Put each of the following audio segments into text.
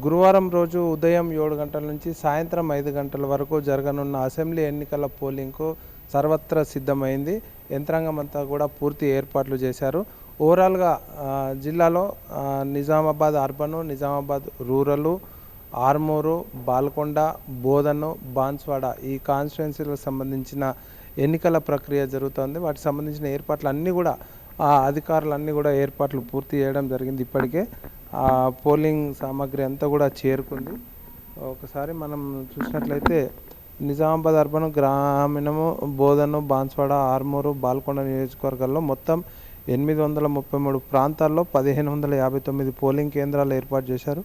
గురువారం రోజు ఉదయం ఏడు గంటల నుంచి సాయంత్రం ఐదు గంటల వరకు జరగనున్న అసెంబ్లీ ఎన్నికల పోలింగ్కు సర్వత్రా సిద్ధమైంది. యంత్రాంగం అంతా కూడా పూర్తి ఏర్పాట్లు చేశారు. ఓవరాల్గా జిల్లాలో నిజామాబాద్ అర్బను నిజామాబాద్ రూరలు ఆర్మూరు బాల్కొండ బోధను బాన్స్వాడ ఈ కాన్స్టిట్యున్సీలకు సంబంధించిన ఎన్నికల ప్రక్రియ జరుగుతోంది. వాటికి సంబంధించిన ఏర్పాట్లు అన్నీ కూడా ఆ అధికారులన్నీ కూడా ఏర్పాట్లు పూర్తి చేయడం జరిగింది ఇప్పటికే. ఆ పోలింగ్ సామాగ్రి అంతా కూడా చేరుకుంది. ఒకసారి మనం చూసినట్లయితే నిజామాబాద్ అర్బన్ గ్రామీణము బోధను బాన్స్వాడ ఆర్మూరు బాల్కొండ నియోజకవర్గాల్లో మొత్తం ఎనిమిది వందల ముప్పై మూడు ప్రాంతాల్లో పదిహేను వందల యాభై తొమ్మిది పోలింగ్ కేంద్రాలు ఏర్పాటు చేశారు.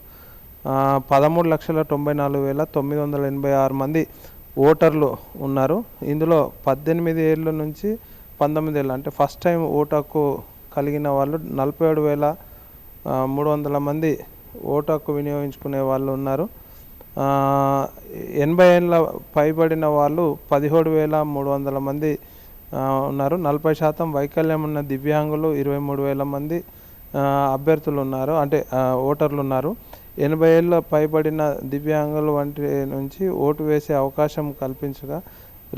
పదమూడు లక్షల తొంభై నాలుగు వేల తొమ్మిది వందల ఎనభై ఆరు మంది ఓటర్లు ఉన్నారు. ఇందులో పద్దెనిమిది ఏళ్ళ నుంచి పంతొమ్మిది ఏళ్ళు అంటే ఫస్ట్ టైం ఓటు హక్కు కలిగిన వాళ్ళు నలభై ఏడు వేల మూడు వందల మంది ఓటు హక్కు వినియోగించుకునే వాళ్ళు ఉన్నారు. ఎనభై ఏళ్ళ పైబడిన వాళ్ళు పదిహేడు వేల మూడు వందల మంది ఉన్నారు. నలభై శాతం వైకల్యం ఉన్న దివ్యాంగులు ఇరవై మూడు వేల మంది అభ్యర్థులు ఉన్నారు. అంటే ఓటర్లు ఉన్నారు. ఎనభై ఏళ్ళ పైబడిన దివ్యాంగులు వంటి నుంచి ఓటు వేసే అవకాశం కల్పించగా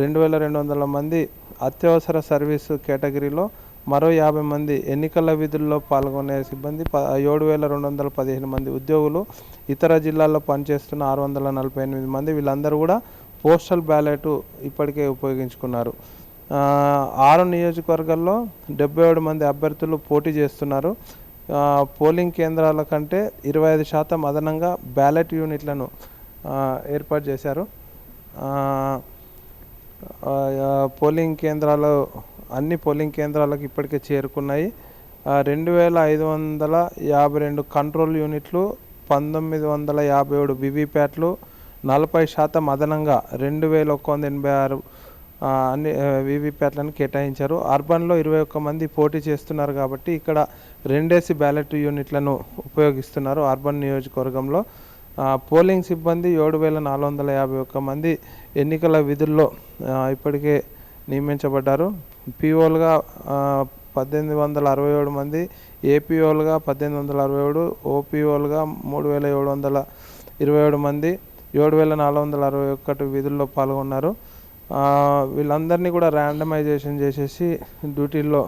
రెండు వేల రెండు వందల మంది అత్యవసర సర్వీసు కేటగిరీలో మరో యాభై మంది ఎన్నికల విధుల్లో పాల్గొనే సిబ్బంది ప ఏడు వేల రెండు వందల పదిహేను మంది ఉద్యోగులు ఇతర జిల్లాల్లో పనిచేస్తున్న ఆరు వందల నలభై ఎనిమిది మంది వీళ్ళందరూ కూడా పోస్టల్ బ్యాలెట్ ఇప్పటికే ఉపయోగించుకున్నారు. ఆరు నియోజకవర్గాల్లో డెబ్బై ఏడు మంది అభ్యర్థులు పోటీ చేస్తున్నారు. పోలింగ్ కేంద్రాల కంటే ఇరవై ఐదు శాతం అదనంగా బ్యాలెట్ యూనిట్లను ఏర్పాటు చేశారు. పోలింగ్ కేంద్రాలు అన్ని పోలింగ్ కేంద్రాలకు ఇప్పటికే చేరుకున్నాయి. రెండు వేల ఐదు వందల యాభై రెండు కంట్రోల్ యూనిట్లు పంతొమ్మిది వందల యాభై ఏడు వివిప్యాట్లు నలభై శాతం అదనంగా రెండు వేల ఒక్క వంద ఎనభై ఆరు అన్ని వివిప్యాట్లను కేటాయించారు. అర్బన్లో ఇరవై ఒక్క మంది పోటీ చేస్తున్నారు కాబట్టి ఇక్కడ రెండేసి బ్యాలెట్ యూనిట్లను ఉపయోగిస్తున్నారు అర్బన్ నియోజకవర్గంలో. పోలింగ్ సిబ్బంది ఏడు వేల నాలుగు వందల యాభై ఒక్క మంది ఎన్నికల విధుల్లో ఇప్పటికే నియమించబడ్డారు. పిఓలుగా పద్దెనిమిది వందల అరవై ఏడు మంది ఏపీఓలుగా పద్దెనిమిది వందల అరవై ఏడు ఓపీఓలుగా మూడు వేల ఏడు వందల ఇరవై ఏడు మంది ఏడు వేల నాలుగు వందల అరవై ఒకటి విధుల్లో పాల్గొన్నారు. వీళ్ళందరినీ కూడా ర్యాండమైజేషన్ చేసేసి డ్యూటీల్లో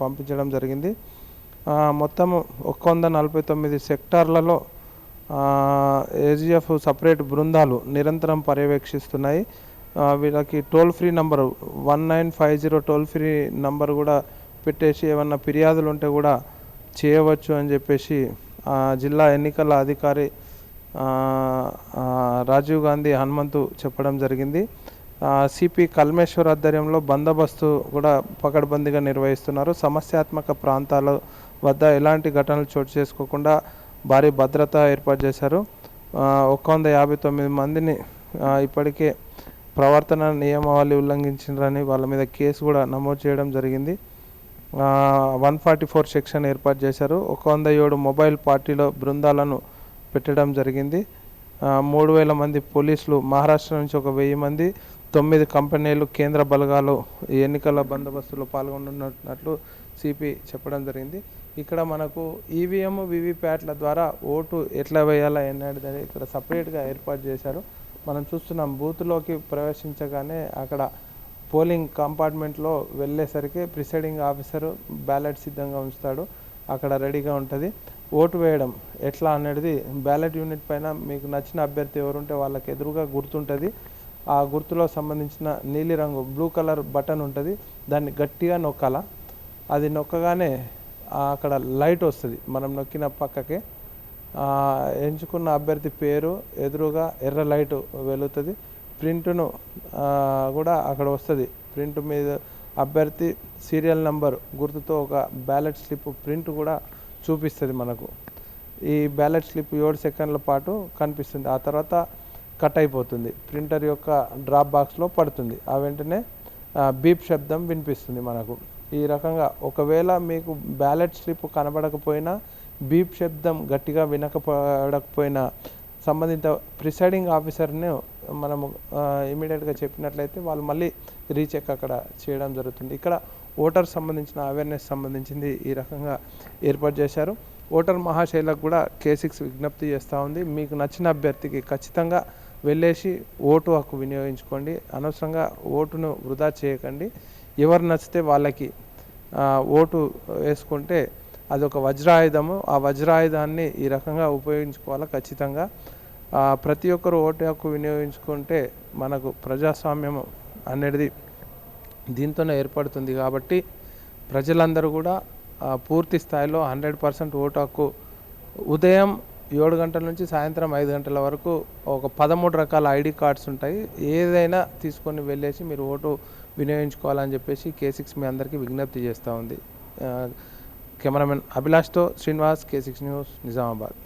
పంపించడం జరిగింది. మొత్తం ఒక్క వంద నలభై తొమ్మిది సెక్టార్లలో ఏజీఎఫ్ సపరేట్ బృందాలు నిరంతరం పర్యవేక్షిస్తున్నాయి. వీళ్ళకి toll free number one nine five zero toll free number కూడా పెట్టేసి ఏమన్నా ఫిర్యాదులు ఉంటే కూడా చేయవచ్చు అని చెప్పేసి జిల్లా ఎన్నికల అధికారి రాజీవ్ గాంధీ హనుమంతు చెప్పడం జరిగింది. సిపి కల్మేశ్వర్ ఆధ్వర్యంలో బందోబస్తు కూడా పకడ్బందీగా నిర్వహిస్తున్నారు. సమస్యాత్మక ప్రాంతాల వద్ద ఎలాంటి ఘటనలు చోటు చేసుకోకుండా భారీ భద్రత ఏర్పాటు చేశారు. ఒక వంద యాభై తొమ్మిది మందిని ఇప్పటికే ప్రవర్తన నియమావళి ఉల్లంఘించారని వాళ్ళ మీద కేసు కూడా నమోదు చేయడం జరిగింది. వన్ ఫార్టీ ఫోర్ సెక్షన్ ఏర్పాటు చేశారు. ఒక వంద ఏడు మొబైల్ పార్టీలో బృందాలను పెట్టడం జరిగింది. మూడు వేల మంది పోలీసులు మహారాష్ట్ర నుంచి ఒక వెయ్యి మంది తొమ్మిది కంపెనీలు కేంద్ర బలగాలు ఈ ఎన్నికల బందోబస్తులో పాల్గొనున్నట్లు సిపి చెప్పడం జరిగింది. ఇక్కడ మనకు ఈవీఎం వివిప్యాట్ల ద్వారా ఓటు ఎట్లా వేయాలా ఎన్నది ఇక్కడ సపరేట్గా ఏర్పాటు చేశారు. మనం చూస్తున్నాం బూత్లోకి ప్రవేశించగానే అక్కడ పోలింగ్ కంపార్ట్మెంట్లో వెళ్ళేసరికి ప్రిసైడింగ్ ఆఫీసర్ బ్యాలెట్ సిద్ధంగా ఉంచుతాడు. అక్కడ రెడీగా ఉంటుంది. ఓటు వేయడం ఎట్లా అనేది బ్యాలెట్ యూనిట్ పైన మీకు నచ్చిన అభ్యర్థి ఎవరుంటే వాళ్ళకి ఎదురుగా గుర్తుంటుంది. ఆ గుర్తులో సంబంధించిన నీలిరంగు బ్లూ కలర్ బటన్ ఉంటుంది. దాన్ని గట్టిగా నొక్కాల. అది నొక్కగానే అక్కడ లైట్ వస్తుంది. మనం నొక్కిన పక్కకే. ఎంచుకున్న అభ్యర్థి పేరు ఎదురుగా ఎర్ర లైటు వెలుగుతుంది. ప్రింట్ను కూడా అక్కడ వస్తుంది. ప్రింట్ మీద అభ్యర్థి సీరియల్ నంబర్ గుర్తుతో ఒక బ్యాలెట్ స్లిప్ ప్రింట్ కూడా చూపిస్తుంది మనకు. ఈ బ్యాలెట్ స్లిప్ ఏడు సెకండ్ల పాటు కనిపిస్తుంది. ఆ తర్వాత కట్ అయిపోతుంది. ప్రింటర్ యొక్క డ్రాప్ బాక్స్లో పడుతుంది. ఆ వెంటనే బీప్ శబ్దం వినిపిస్తుంది మనకు. ఈ రకంగా ఒకవేళ మీకు బ్యాలెట్ స్లిప్ కనబడకపోయినా బీప్ శబ్దం గట్టిగా వినకపోవడకపోయినా సంబంధిత ప్రిసైడింగ్ ఆఫీసర్ని మనము ఇమీడియట్గా చెప్పినట్లయితే వాళ్ళు మళ్ళీ రీచెక్ అక్కడ చేయడం జరుగుతుంది. ఇక్కడ ఓటర్ సంబంధించిన అవేర్నెస్ సంబంధించింది ఈ రకంగా ఏర్పాటు చేశారు. ఓటర్ మహాశైలకు కూడా కేసిక్స్ విజ్ఞప్తి చేస్తూ ఉంది. మీకు నచ్చిన అభ్యర్థికి ఖచ్చితంగా వెళ్ళేసి ఓటు హక్కు వినియోగించుకోండి. అనవసరంగా ఓటును వృధా చేయకండి. ఎవరు నచ్చితే వాళ్ళకి ఓటు వేసుకుంటే అదొక వజ్రాయుధము. ఆ వజ్రాయుధాన్ని ఈ రకంగా ఉపయోగించుకోవాలి? ఖచ్చితంగా. ప్రతి ఒక్కరు ఓటు హక్కు వినియోగించుకుంటే మనకు ప్రజాస్వామ్యం అనేది దీంతోనే ఏర్పడుతుంది కాబట్టి ప్రజలందరూ కూడా పూర్తి స్థాయిలో హండ్రెడ్ పర్సెంట్ ఓటు హక్కు ఉదయం ఏడు గంటల నుంచి సాయంత్రం ఐదు గంటల వరకు ఒక పదమూడు రకాల ఐడి కార్డ్స్ ఉంటాయి. ఏదైనా తీసుకొని వెళ్ళేసి మీరు ఓటు వినియోగించుకోవాలని చెప్పేసి కే సిక్స్ మీ అందరికీ విజ్ఞప్తి చేస్తూ ఉంది. Cameraman అభిలాష్తో Srinivas K six news Nizamabad.